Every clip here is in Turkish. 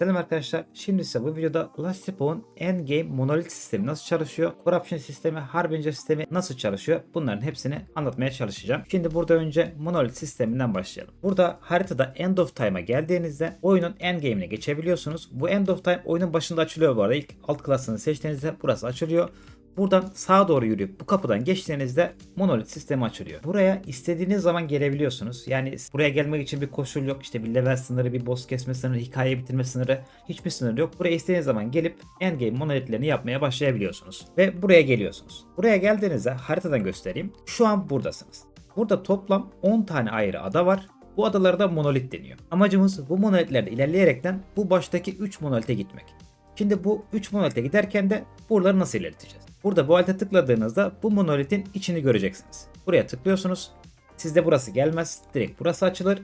Selam arkadaşlar. Şimdi size bu videoda Lastipon Endgame Monolith sistemi nasıl çalışıyor? Corruption sistemi, Harbinger sistemi nasıl çalışıyor? Bunların hepsini anlatmaya çalışacağım. Şimdi burada önce Monolith sisteminden başlayalım. Burada haritada End of Time'a geldiğinizde oyunun Endgame'ine geçebiliyorsunuz. Bu End of Time oyunun başında açılıyor bu arada. İlk alt klasını seçtiğinizde burası açılıyor. Buradan sağa doğru yürüyüp bu kapıdan geçtiğinizde monolith sistemi açılıyor. Buraya istediğiniz zaman gelebiliyorsunuz. Yani buraya gelmek için bir koşul yok. İşte bir level sınırı, bir boss kesme sınırı, hikaye bitirme sınırı hiçbir sınır yok. Buraya istediğiniz zaman gelip endgame monolithlerini yapmaya başlayabiliyorsunuz. Ve buraya geliyorsunuz. Buraya geldiğinizde haritadan göstereyim. Şu an buradasınız. Burada toplam 10 tane ayrı ada var. Bu adalara da monolit deniyor. Amacımız bu monolitlerde ilerleyerekten bu baştaki 3 monolite gitmek. Şimdi bu 3 monolite giderken de buraları nasıl ilerleteceğiz? Burada bu alete tıkladığınızda bu monolitin içini göreceksiniz. Buraya tıklıyorsunuz. Sizde burası gelmez. Direkt burası açılır.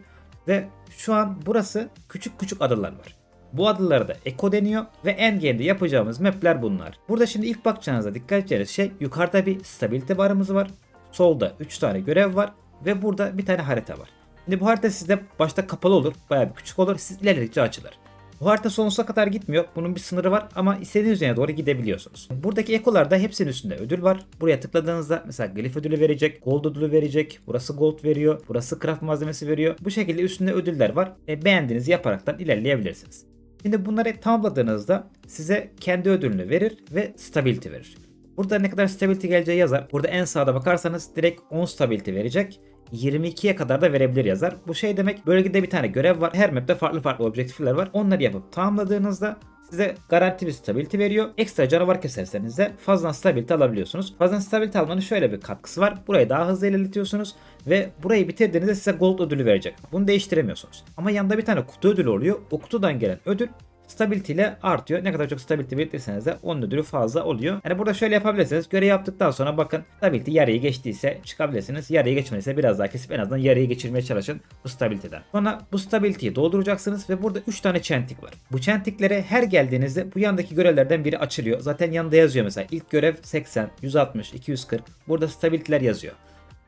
Ve şu an burası küçük küçük adalar var. Bu adalara da Eko deniyor ve Endgame'de yapacağımız mapler bunlar. Burada şimdi ilk bakacağınızda dikkat edeceğiniz şey yukarıda bir stabilite barımız var. Solda 3 tane görev var ve burada bir tane harita var. Şimdi bu harita sizde başta kapalı olur. Bayağı bir küçük olur. Siz ilerledikçe açılır. Bu harita sonsuza kadar gitmiyor. Bunun bir sınırı var ama istediğiniz üzerine doğru gidebiliyorsunuz. Buradaki ekolarda hepsinin üstünde ödül var. Buraya tıkladığınızda mesela glif ödülü verecek, gold ödülü verecek. Burası gold veriyor. Burası craft malzemesi veriyor. Bu şekilde üstünde ödüller var. E, beğendiğinizi yaparaktan ilerleyebilirsiniz. Şimdi bunları tamamladığınızda size kendi ödülünü verir ve stability verir. Burada ne kadar stability geleceği yazar. Burada en sağda bakarsanız direkt 10 stability verecek. 22'ye kadar da verebilir yazar. Bu şey demek bölgede bir tane görev var. Her map'te farklı farklı objektifler var. Onları yapıp tamamladığınızda size garanti bir stability veriyor. Ekstra canavar keserseniz de fazla stability alabiliyorsunuz. Fazla stability almanın şöyle bir katkısı var. Burayı daha hızlı ilerletiyorsunuz ve burayı bitirdiğinizde size gold ödülü verecek. Bunu değiştiremiyorsunuz. Ama yanında bir tane kutu ödülü oluyor. O kutudan gelen ödül stability ile artıyor. Ne kadar çok stability biriktirirseniz de onun ödülü fazla oluyor. Yani burada şöyle yapabilirsiniz. Görev yaptıktan sonra bakın stability yarıyı geçtiyse çıkabilirsiniz. Yarıyı geçmediyse biraz daha kesip en azından yarıyı geçirmeye çalışın bu stability'den. Sonra bu stability'yi dolduracaksınız ve burada 3 tane çentik var. Bu çentiklere her geldiğinizde bu yandaki görevlerden biri açılıyor. Zaten yanında yazıyor mesela ilk görev 80, 160, 240. Burada stability'ler yazıyor.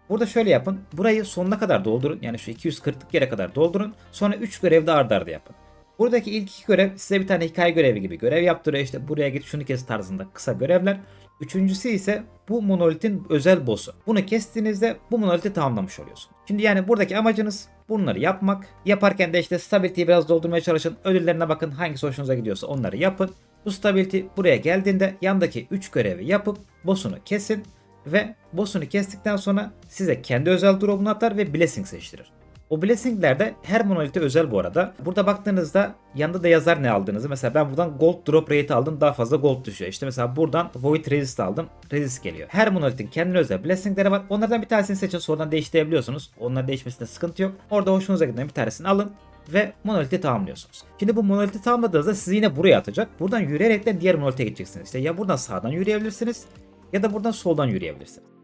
Burada şöyle yapın. Burayı sonuna kadar doldurun. Yani şu 240'lık yere kadar doldurun. Sonra 3 görevde ardarda arda yapın. Buradaki ilk iki görev size bir tane hikaye görevi gibi görev yaptırıyor. İşte buraya git şunu kes tarzında kısa görevler. Üçüncüsü ise bu monolitin özel boss'u. Bunu kestiğinizde bu monoliti tamamlamış oluyorsun. Şimdi yani buradaki amacınız bunları yapmak. Yaparken de işte stability'yi biraz doldurmaya çalışın. Ödüllerine bakın hangisi hoşunuza gidiyorsa onları yapın. Bu stability buraya geldiğinde yandaki 3 görevi yapıp boss'unu kesin ve boss'unu kestikten sonra size kendi özel drop'unu atar ve blessing seçtirir. O blessingler de her monolite özel bu arada. Burada baktığınızda yanında da yazar ne aldığınızı. Mesela ben buradan gold drop rate aldım daha fazla gold düşüyor. İşte mesela buradan void resist aldım. Resist geliyor. Her monolitin kendine özel blessingleri var. Onlardan bir tanesini seçin sonradan değiştirebiliyorsunuz. Onlar değişmesinde sıkıntı yok. Orada hoşunuza giden bir tanesini alın ve monoliti tamamlıyorsunuz. Şimdi bu monoliti tamamladığınızda sizi yine buraya atacak. Buradan yürüyerek de diğer monolite gideceksiniz. İşte ya buradan sağdan yürüyebilirsiniz ya da buradan soldan yürüyebilirsiniz.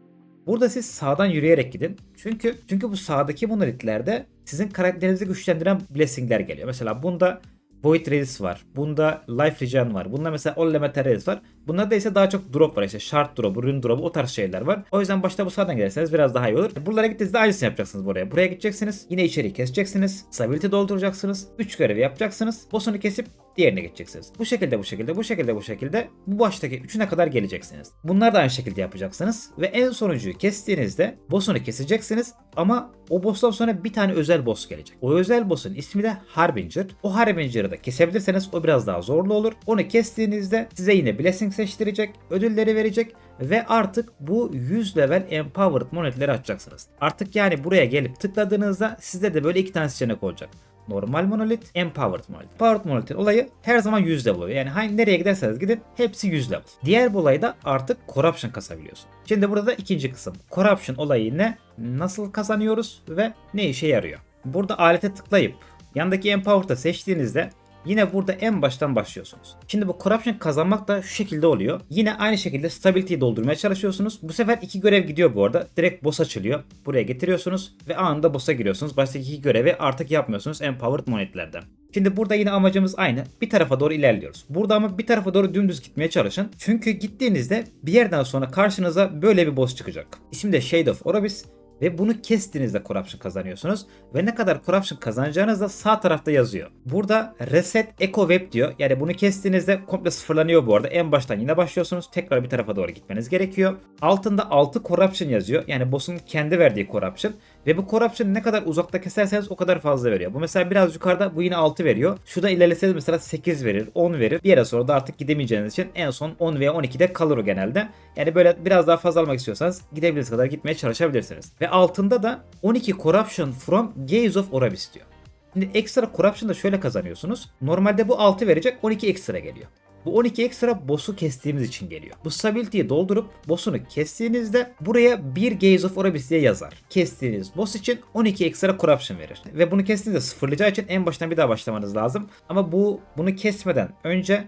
Burada siz sağdan yürüyerek gidin. Çünkü çünkü bu sağdaki monolitlerde sizin karakterinizi güçlendiren blessingler geliyor. Mesela bunda Void Resist var. Bunda Life Regen var. Bunda mesela All Elemental Resist var. Bunlarda ise daha çok drop var. İşte Shard drop, Rune drop o tarz şeyler var. O yüzden başta bu sağdan giderseniz biraz daha iyi olur. Buralara gittiğinizde aynısını yapacaksınız buraya. Buraya gideceksiniz. Yine içeriği keseceksiniz. Stability dolduracaksınız. 3 görevi yapacaksınız. Boss'unu kesip diğerine geçeceksiniz. Bu şekilde bu şekilde bu şekilde bu şekilde bu baştaki üçüne kadar geleceksiniz. Bunlar da aynı şekilde yapacaksınız ve en sonuncuyu kestiğinizde boss'unu keseceksiniz ama o boss'tan sonra bir tane özel boss gelecek. O özel boss'un ismi de Harbinger. O Harbinger'ı da kesebilirseniz o biraz daha zorlu olur. Onu kestiğinizde size yine blessing seçtirecek, ödülleri verecek ve artık bu 100 level empowered monetleri açacaksınız. Artık yani buraya gelip tıkladığınızda sizde de böyle iki tane seçenek olacak. Normal monolit, empowered monolit. Empowered monolitin olayı her zaman 100 level oluyor. Yani hangi nereye giderseniz gidin hepsi 100 level. Diğer bir olay da artık corruption kasabiliyorsun. Şimdi burada da ikinci kısım. Corruption olayı ne? Nasıl kazanıyoruz ve ne işe yarıyor? Burada alete tıklayıp yandaki empowered'ı seçtiğinizde Yine burada en baştan başlıyorsunuz. Şimdi bu corruption kazanmak da şu şekilde oluyor. Yine aynı şekilde stability'yi doldurmaya çalışıyorsunuz. Bu sefer iki görev gidiyor bu arada. Direkt boss açılıyor. Buraya getiriyorsunuz ve anında boss'a giriyorsunuz. Baştaki iki görevi artık yapmıyorsunuz empowered monetlerden. Şimdi burada yine amacımız aynı. Bir tarafa doğru ilerliyoruz. Burada ama bir tarafa doğru dümdüz gitmeye çalışın. Çünkü gittiğinizde bir yerden sonra karşınıza böyle bir boss çıkacak. İsmi de Shade of Orobis. Ve bunu kestiğinizde corruption kazanıyorsunuz. Ve ne kadar corruption kazanacağınız da sağ tarafta yazıyor. Burada reset echo web diyor. Yani bunu kestiğinizde komple sıfırlanıyor bu arada. En baştan yine başlıyorsunuz. Tekrar bir tarafa doğru gitmeniz gerekiyor. Altında 6 corruption yazıyor. Yani boss'un kendi verdiği corruption. Ve bu corruption ne kadar uzakta keserseniz o kadar fazla veriyor. Bu mesela biraz yukarıda bu yine 6 veriyor. Şurada ilerleseniz mesela 8 verir, 10 verir. Bir yere sonra da artık gidemeyeceğiniz için en son 10 veya 12'de kalır o genelde. Yani böyle biraz daha fazla almak istiyorsanız gidebildiğiniz kadar gitmeye çalışabilirsiniz. Ve altında da 12 corruption from Gaze of Orabis diyor. Şimdi ekstra corruption da şöyle kazanıyorsunuz. Normalde bu 6 verecek 12 ekstra geliyor. Bu 12 ekstra boss'u kestiğimiz için geliyor. Bu stability'yi doldurup boss'unu kestiğinizde buraya bir Gaze of Orabis diye yazar. Kestiğiniz boss için 12 ekstra corruption verir. Ve bunu kestiğinizde sıfırlayacağı için en baştan bir daha başlamanız lazım. Ama bu bunu kesmeden önce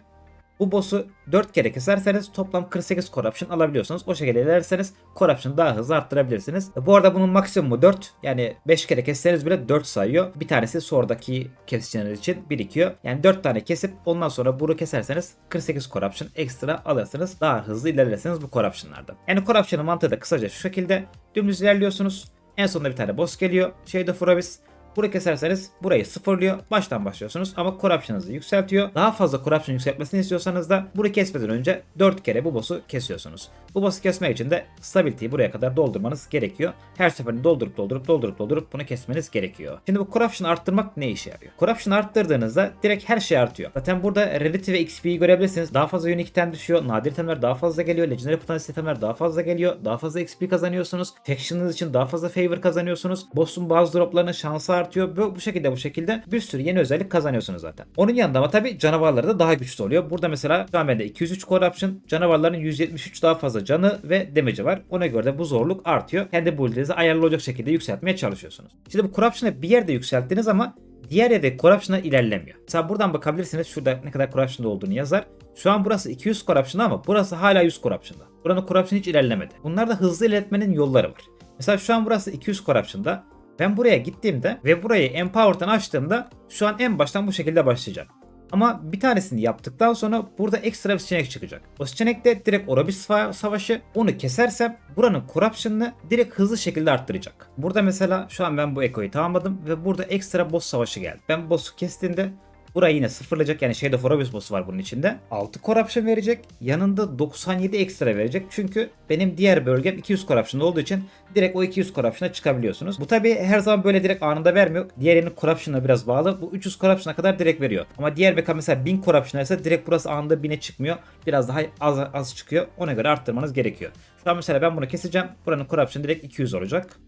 bu boss'u 4 kere keserseniz toplam 48 corruption alabiliyorsunuz. O şekilde ilerlerseniz corruption daha hızlı arttırabilirsiniz. Bu arada bunun maksimumu 4. Yani 5 kere kesseniz bile 4 sayıyor. Bir tanesi sonraki kesişleriniz için birikiyor. Yani 4 tane kesip ondan sonra bunu keserseniz 48 corruption ekstra alırsınız. Daha hızlı ilerlersiniz bu corruption'larda. Yani corruption'ın mantığı da kısaca şu şekilde. Dümdüz ilerliyorsunuz. En sonunda bir tane boss geliyor. Shade of Orabis. Burayı keserseniz burayı sıfırlıyor. Baştan başlıyorsunuz ama corruption'ınızı yükseltiyor. Daha fazla corruption yükseltmesini istiyorsanız da burayı kesmeden önce 4 kere bu boss'u kesiyorsunuz. Bu boss'u kesmek için de stability'yi buraya kadar doldurmanız gerekiyor. Her seferinde doldurup doldurup doldurup doldurup bunu kesmeniz gerekiyor. Şimdi bu corruption arttırmak ne işe yarıyor? Corruption arttırdığınızda direkt her şey artıyor. Zaten burada Rarity ve XP'yi görebilirsiniz. Daha fazla unique düşüyor. Nadir itemler daha fazla geliyor. Legendary potansiyel itemler daha fazla geliyor. Daha fazla XP kazanıyorsunuz. Faction'ınız için daha fazla favor kazanıyorsunuz. Boss'un bazı droplarının şansı artıyor. Bu, bu şekilde bu şekilde bir sürü yeni özellik kazanıyorsunuz zaten. Onun yanında ama tabii canavarları da daha güçlü oluyor. Burada mesela bende 203 corruption. Canavarların 173 daha fazla canı ve damage'i var. Ona göre de bu zorluk artıyor. Kendi build'inizi ayarlı olacak şekilde yükseltmeye çalışıyorsunuz. Şimdi bu corruption'ı bir yerde yükselttiniz ama diğer yerde corruption'a ilerlemiyor. Mesela buradan bakabilirsiniz şurada ne kadar corruption'da olduğunu yazar. Şu an burası 200 corruption'da ama burası hala 100 corruption'da. Buranın corruption hiç ilerlemedi. Bunlar da hızlı ilerletmenin yolları var. Mesela şu an burası 200 corruption'da. Ben buraya gittiğimde ve burayı Empower'dan açtığımda şu an en baştan bu şekilde başlayacak. Ama bir tanesini yaptıktan sonra burada ekstra bir seçenek çıkacak. O seçenekte direkt Orabis fa- savaşı onu kesersem buranın corruption'ını direkt hızlı şekilde arttıracak. Burada mesela şu an ben bu ekoyu tamamladım ve burada ekstra boss savaşı geldi. Ben boss'u kestiğimde Burayı yine sıfırlayacak yani Shade of boss'u var bunun içinde. 6 corruption verecek. Yanında 97 ekstra verecek. Çünkü benim diğer bölgem 200 corruption olduğu için direkt o 200 corruption'a çıkabiliyorsunuz. Bu tabi her zaman böyle direkt anında vermiyor. Diğerinin corruption'la biraz bağlı. Bu 300 corruption'a kadar direkt veriyor. Ama diğer beka mesela 1000 corruption ise direkt burası anında 1000'e çıkmıyor. Biraz daha az az çıkıyor. Ona göre arttırmanız gerekiyor. Şu an mesela ben bunu keseceğim. Buranın corruption direkt 200 olacak.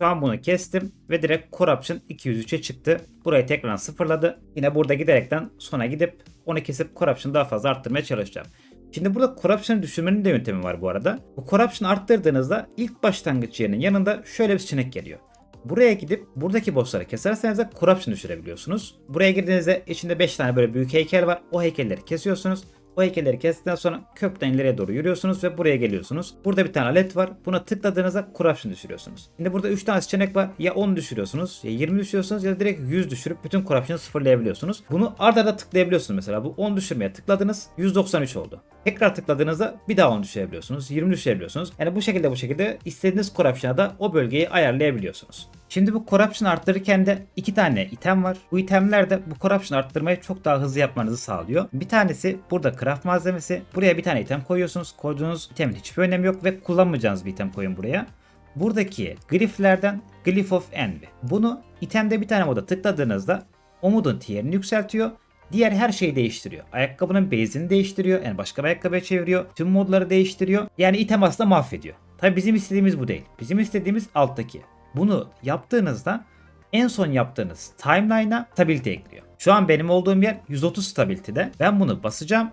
An bunu kestim ve direkt Corruption 203'e çıktı. Burayı tekrar sıfırladı. Yine burada giderekten sona gidip onu kesip Corruption'ı daha fazla arttırmaya çalışacağım. Şimdi burada Corruption'ı düşürmenin de yöntemi var bu arada. Bu Corruption'ı arttırdığınızda ilk başlangıç yerinin yanında şöyle bir seçenek geliyor. Buraya gidip buradaki bossları keserseniz de Corruption düşürebiliyorsunuz. Buraya girdiğinizde içinde 5 tane böyle büyük heykel var. O heykelleri kesiyorsunuz. O heykelleri kestikten sonra kökten ileriye doğru yürüyorsunuz ve buraya geliyorsunuz. Burada bir tane led var. Buna tıkladığınızda corruption düşürüyorsunuz. Şimdi burada 3 tane seçenek var. Ya 10 düşürüyorsunuz, ya 20 düşürüyorsunuz ya direkt 100 düşürüp bütün corruption'ı sıfırlayabiliyorsunuz. Bunu arda arda tıklayabiliyorsunuz mesela. Bu 10 düşürmeye tıkladınız. 193 oldu. Tekrar tıkladığınızda bir daha 10 düşürebiliyorsunuz. 20 düşürebiliyorsunuz. Yani bu şekilde bu şekilde istediğiniz corruption'a da o bölgeyi ayarlayabiliyorsunuz. Şimdi bu corruption arttırırken de iki tane item var. Bu itemler de bu corruption arttırmayı çok daha hızlı yapmanızı sağlıyor. Bir tanesi burada craft malzemesi. Buraya bir tane item koyuyorsunuz. Koyduğunuz itemin hiçbir önemi yok ve kullanmayacağınız bir item koyun buraya. Buradaki gliflerden Glyph of Envy. Bunu itemde bir tane moda tıkladığınızda o modun tier'ini yükseltiyor. Diğer her şeyi değiştiriyor. Ayakkabının base'ini değiştiriyor. Yani başka bir ayakkabıya çeviriyor. Tüm modları değiştiriyor. Yani item aslında mahvediyor. Tabi bizim istediğimiz bu değil. Bizim istediğimiz alttaki. Bunu yaptığınızda en son yaptığınız timeline'a stability ekliyor. Şu an benim olduğum yer 130 stability'de. Ben bunu basacağım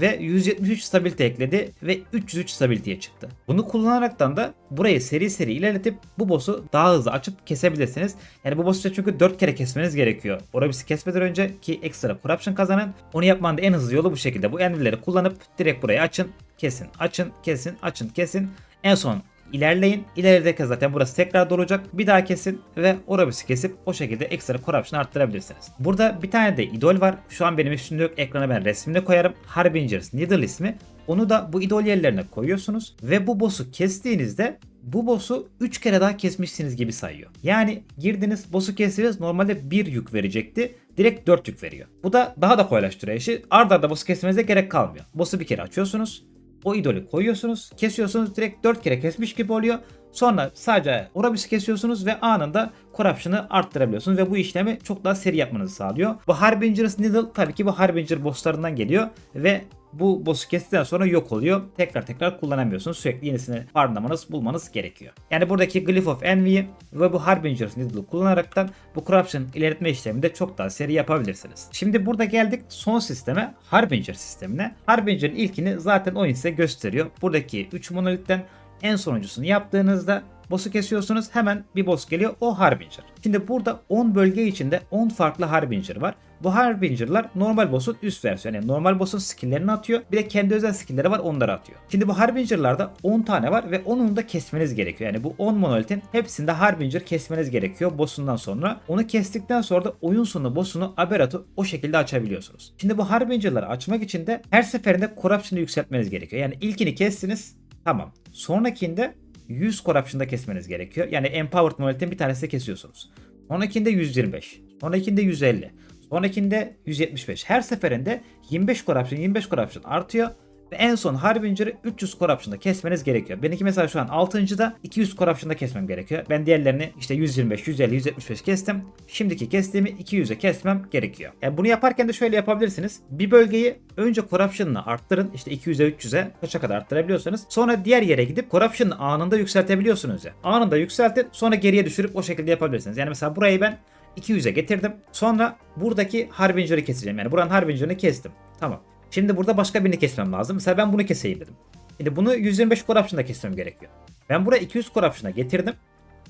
ve 173 stability ekledi ve 303 stability'ye çıktı. Bunu kullanaraktan da burayı seri seri ilerletip bu boss'u daha hızlı açıp kesebilirsiniz. Yani bu boss'u çünkü 4 kere kesmeniz gerekiyor. Orabis'i kesmeden önce ki ekstra corruption kazanın. Onu yapmanın da en hızlı yolu bu şekilde. Bu envilleri kullanıp direkt burayı açın, kesin, açın, kesin, açın, kesin. En son ilerleyin. İlerideki zaten burası tekrar dolacak. Bir daha kesin ve Orabis'i kesip o şekilde ekstra corruption arttırabilirsiniz. Burada bir tane de idol var. Şu an benim üstümde yok. Ekrana ben resmini koyarım. Harbingers Needle ismi. Onu da bu idol yerlerine koyuyorsunuz ve bu boss'u kestiğinizde bu boss'u 3 kere daha kesmişsiniz gibi sayıyor. Yani girdiniz boss'u kestiniz normalde 1 yük verecekti. Direkt 4 yük veriyor. Bu da daha da kolaylaştırıyor işi. Arda arda boss'u kesmenize gerek kalmıyor. Boss'u bir kere açıyorsunuz. O idolü koyuyorsunuz. Kesiyorsunuz direkt 4 kere kesmiş gibi oluyor. Sonra sadece Orabis'i kesiyorsunuz ve anında Corruption'ı arttırabiliyorsunuz ve bu işlemi çok daha seri yapmanızı sağlıyor. Bu Harbinger's Needle tabii ki bu Harbinger bosslarından geliyor ve bu boss'u kestikten sonra yok oluyor. Tekrar tekrar kullanamıyorsunuz. Sürekli yenisini farmlamanız, bulmanız gerekiyor. Yani buradaki Glyph of Envy'yi ve bu Harbinger's Needle'ı kullanaraktan bu Corruption ilerletme işleminde çok daha seri yapabilirsiniz. Şimdi burada geldik son sisteme Harbinger sistemine. Harbinger'ın ilkini zaten oyun size gösteriyor. Buradaki 3 monolitten en sonuncusunu yaptığınızda boss'u kesiyorsunuz hemen bir boss geliyor o Harbinger. Şimdi burada 10 bölge içinde 10 farklı Harbinger var. Bu Harbinger'lar normal boss'un üst versiyonu. Yani normal boss'un skill'lerini atıyor. Bir de kendi özel skill'leri var onları atıyor. Şimdi bu Harbinger'larda 10 tane var ve 10'unu da kesmeniz gerekiyor. Yani bu 10 monolitin hepsinde Harbinger kesmeniz gerekiyor boss'undan sonra. Onu kestikten sonra da oyun sonu boss'unu Aberat'ı o şekilde açabiliyorsunuz. Şimdi bu Harbinger'ları açmak için de her seferinde Corruption'ı yükseltmeniz gerekiyor. Yani ilkini kestiniz Tamam. Sonrakinde 100 corruption'da kesmeniz gerekiyor. Yani empowered monolith'in bir tanesini kesiyorsunuz. Sonrakinde 125. Sonrakinde 150. Sonrakinde 175. Her seferinde 25 corruption 25 corruption artıyor. Ve en son Harbinger'ı 300 Corruption'da kesmeniz gerekiyor. Benimki mesela şu an 6.da 200 Corruption'da kesmem gerekiyor. Ben diğerlerini işte 125, 150, 175 kestim. Şimdiki kestiğimi 200'e kesmem gerekiyor. Yani bunu yaparken de şöyle yapabilirsiniz. Bir bölgeyi önce Corruption'ını arttırın. İşte 200'e 300'e kaça kadar arttırabiliyorsanız. Sonra diğer yere gidip Corruption'ı anında yükseltebiliyorsunuz ya. Anında yükseltin sonra geriye düşürüp o şekilde yapabilirsiniz. Yani mesela burayı ben 200'e getirdim. Sonra buradaki Harbinger'ı keseceğim. Yani buranın Harbinger'ını kestim. Tamam. Şimdi burada başka birini kesmem lazım. Mesela ben bunu keseyim dedim. Şimdi bunu 125 corruption'da kesmem gerekiyor. Ben buraya 200 corruption'a getirdim.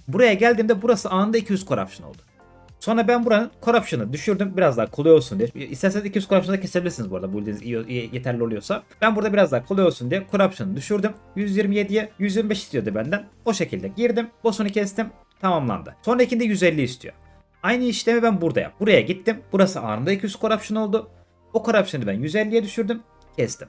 Buraya geldiğimde burası anında 200 corruption oldu. Sonra ben buranın corruption'ı düşürdüm biraz daha kolay olsun diye. İsterseniz 200 corruption'da kesebilirsiniz bu arada bu iyi, yeterli oluyorsa. Ben burada biraz daha kolay olsun diye corruption'ı düşürdüm. 127'ye 125 istiyordu benden. O şekilde girdim. Boss'unu kestim. Tamamlandı. Sonrakinde 150 istiyor. Aynı işlemi ben burada yap. Buraya gittim. Burası anında 200 corruption oldu. O corruption'ı ben 150'ye düşürdüm. Kestim.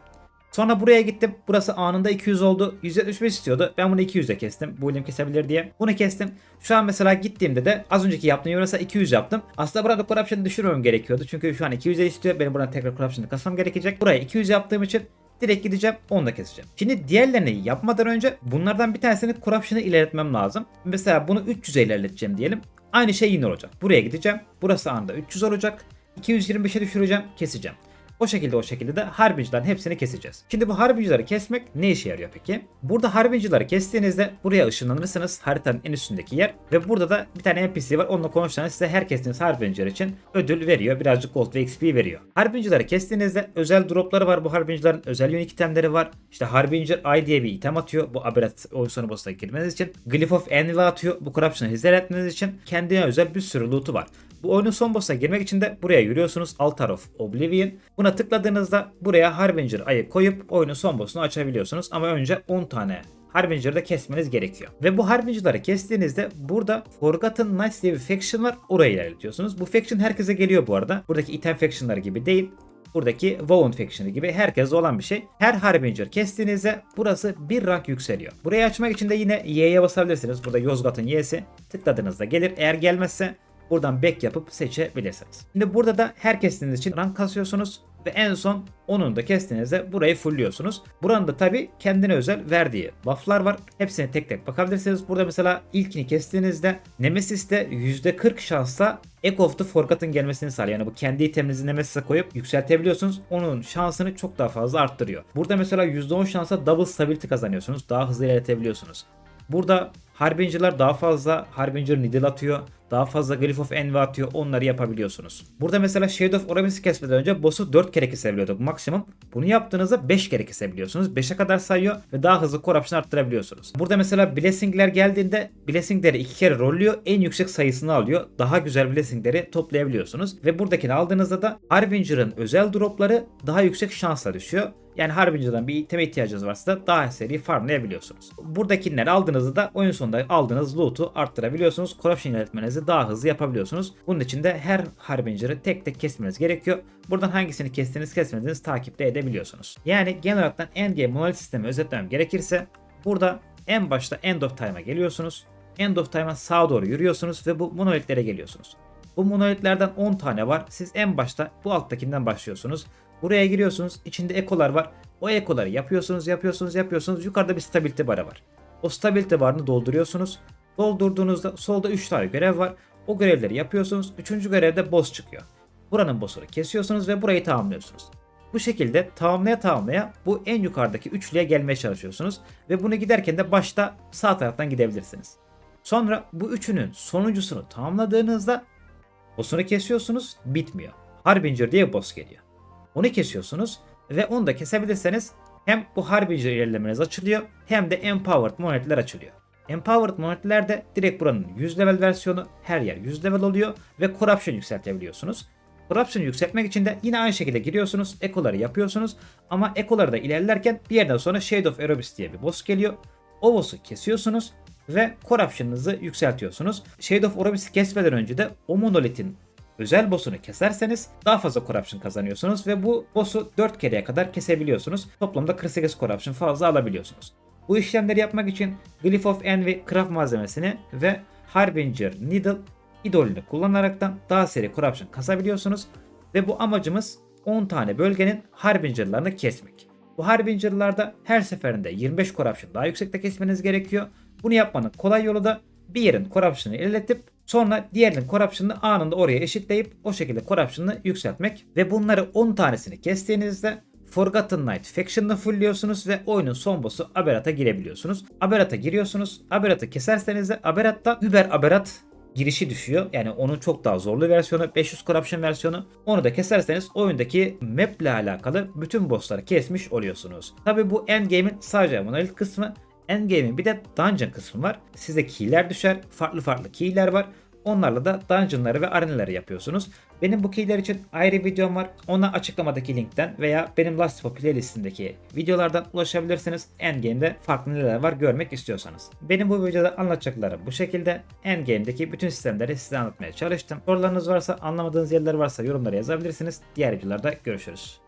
Sonra buraya gittim. Burası anında 200 oldu. 175 istiyordu. Ben bunu 200'e kestim. Bu ilim kesebilir diye. Bunu kestim. Şu an mesela gittiğimde de az önceki yaptığım mesela 200 yaptım. Aslında burada corruption'ı düşürmem gerekiyordu. Çünkü şu an 200'e istiyor. Benim buradan tekrar corruption'ı kasmam gerekecek. Buraya 200 yaptığım için direkt gideceğim onu da keseceğim. Şimdi diğerlerini yapmadan önce bunlardan bir tanesini corruption'ı ilerletmem lazım. Mesela bunu 300'e ilerleteceğim diyelim. Aynı şey yine olacak. Buraya gideceğim. Burası anında 300 olacak. 225'e düşüreceğim, keseceğim. O şekilde o şekilde de harbincilerin hepsini keseceğiz. Şimdi bu harbincileri kesmek ne işe yarıyor peki? Burada harbincileri kestiğinizde buraya ışınlanırsınız haritanın en üstündeki yer ve burada da bir tane NPC var onunla konuşursanız size her kestiğiniz harbinciler için ödül veriyor birazcık gold ve XP veriyor. Harbincileri kestiğinizde özel dropları var bu harbincilerin özel unique itemleri var. İşte harbinger I diye bir item atıyor bu aberrat oyun sonu boss'a girmeniz için. Glyph of Envy atıyor bu corruption'ı hizmet etmeniz için kendine özel bir sürü loot'u var. Bu oyunun son boss'a girmek için de buraya yürüyorsunuz. Altar of Oblivion. Buna tıkladığınızda buraya Harbinger ayı koyup oyunun son boss'unu açabiliyorsunuz. Ama önce 10 tane Harbinger'ı da kesmeniz gerekiyor. Ve bu Harbinger'ları kestiğinizde burada Forgotten Knights diye bir faction var. Orayı ilerletiyorsunuz. Bu faction herkese geliyor bu arada. Buradaki item faction'ları gibi değil. Buradaki Wound Faction'ı gibi herkeste olan bir şey. Her Harbinger kestiğinizde burası bir rank yükseliyor. Burayı açmak için de yine Y'ye basabilirsiniz. Burada Yozgat'ın Y'si. Tıkladığınızda gelir. Eğer gelmezse Buradan back yapıp seçebilirsiniz. Şimdi burada da her kestiğiniz için rank kasıyorsunuz ve en son onun da kestiğinizde burayı fullliyorsunuz. Buranın da tabi kendine özel verdiği bufflar var. Hepsine tek tek bakabilirsiniz. Burada mesela ilkini kestiğinizde Nemesis'te %40 şansla Echo of the Forgotten gelmesini sağlıyor. Yani bu kendi iteminizi Nemesis'e koyup yükseltebiliyorsunuz. Onun şansını çok daha fazla arttırıyor. Burada mesela %10 şansa double stability kazanıyorsunuz. Daha hızlı ilerletebiliyorsunuz. Burada Harbinger'lar daha fazla Harbinger Needle atıyor. Daha fazla Glyph of Envy atıyor. Onları yapabiliyorsunuz. Burada mesela Shade of Orabis'i kesmeden önce boss'u 4 kere kesebiliyorduk maksimum. Bunu yaptığınızda 5 kere kesebiliyorsunuz. 5'e kadar sayıyor ve daha hızlı corruption arttırabiliyorsunuz. Burada mesela blessingler geldiğinde blessingleri 2 kere rolluyor. En yüksek sayısını alıyor. Daha güzel blessingleri toplayabiliyorsunuz. Ve buradakini aldığınızda da Harbinger'ın özel dropları daha yüksek şansla düşüyor. Yani Harbinger'dan bir iteme ihtiyacınız varsa da daha seri farmlayabiliyorsunuz. Buradakileri aldığınızda da oyun sonunda aldığınız loot'u arttırabiliyorsunuz. Corruption ilerletmenizi daha hızlı yapabiliyorsunuz. Bunun için de her Harbinger'ı tek tek kesmeniz gerekiyor. Buradan hangisini kestiğiniz kesmediğiniz takip de edebiliyorsunuz. Yani genel olarak endgame monolith sistemi özetlemem gerekirse burada en başta end of time'a geliyorsunuz. End of time'a sağa doğru yürüyorsunuz ve bu monolitlere geliyorsunuz. Bu monolitlerden 10 tane var. Siz en başta bu alttakinden başlıyorsunuz. Buraya giriyorsunuz. İçinde ekolar var. O ekoları yapıyorsunuz, yapıyorsunuz, yapıyorsunuz. Yukarıda bir stabilite barı var. O stabilite barını dolduruyorsunuz. Doldurduğunuzda solda 3 tane görev var. O görevleri yapıyorsunuz. 3. görevde boss çıkıyor. Buranın boss'unu kesiyorsunuz ve burayı tamamlıyorsunuz. Bu şekilde tamamlaya tamamlaya bu en yukarıdaki üçlüye gelmeye çalışıyorsunuz. Ve bunu giderken de başta sağ taraftan gidebilirsiniz. Sonra bu üçünün sonuncusunu tamamladığınızda boss'unu kesiyorsunuz bitmiyor. Harbinger diye boss geliyor. Onu kesiyorsunuz ve onu da kesebilirseniz hem bu Harbinger ilerlemeniz açılıyor hem de Empowered monetler açılıyor. Empowered monetler de direkt buranın 100 level versiyonu her yer 100 level oluyor ve Corruption yükseltebiliyorsunuz. Corruption'ı yükseltmek için de yine aynı şekilde giriyorsunuz, ekoları yapıyorsunuz ama ekoları da ilerlerken bir yerden sonra Shade of Erebus diye bir boss geliyor. O boss'u kesiyorsunuz ve Corruption'ınızı yükseltiyorsunuz. Shade of Erebus'u kesmeden önce de o monolitin özel boss'unu keserseniz daha fazla corruption kazanıyorsunuz ve bu boss'u 4 kereye kadar kesebiliyorsunuz. Toplamda 48 corruption fazla alabiliyorsunuz. Bu işlemleri yapmak için Glyph of Envy craft malzemesini ve Harbinger Needle idolünü kullanaraktan daha seri corruption kasabiliyorsunuz. Ve bu amacımız 10 tane bölgenin Harbinger'larını kesmek. Bu Harbinger'larda her seferinde 25 corruption daha yüksekte kesmeniz gerekiyor. Bunu yapmanın kolay yolu da bir yerin corruption'ı ilerletip sonra diğerinin corruption'ını anında oraya eşitleyip o şekilde corruption'ını yükseltmek ve bunları 10 tanesini kestiğinizde Forgotten Knight Faction'ını fullliyorsunuz ve oyunun son boss'u Aberat'a girebiliyorsunuz. Aberat'a giriyorsunuz. Aberat'ı keserseniz de Aberat'ta Uber Aberat girişi düşüyor. Yani onun çok daha zorlu versiyonu 500 Corruption versiyonu. Onu da keserseniz oyundaki map ile alakalı bütün bossları kesmiş oluyorsunuz. Tabi bu endgame'in sadece monolith kısmı. Endgame'in bir de dungeon kısmı var. Size key'ler düşer. Farklı farklı key'ler var. Onlarla da dungeonları ve arenaları yapıyorsunuz. Benim bu keyler için ayrı videom var. Ona açıklamadaki linkten veya benim Last of playlistindeki videolardan ulaşabilirsiniz. Endgame'de farklı neler var görmek istiyorsanız. Benim bu videoda anlatacaklarım bu şekilde. Endgame'deki bütün sistemleri size anlatmaya çalıştım. Sorularınız varsa, anlamadığınız yerler varsa yorumlara yazabilirsiniz. Diğer videolarda görüşürüz.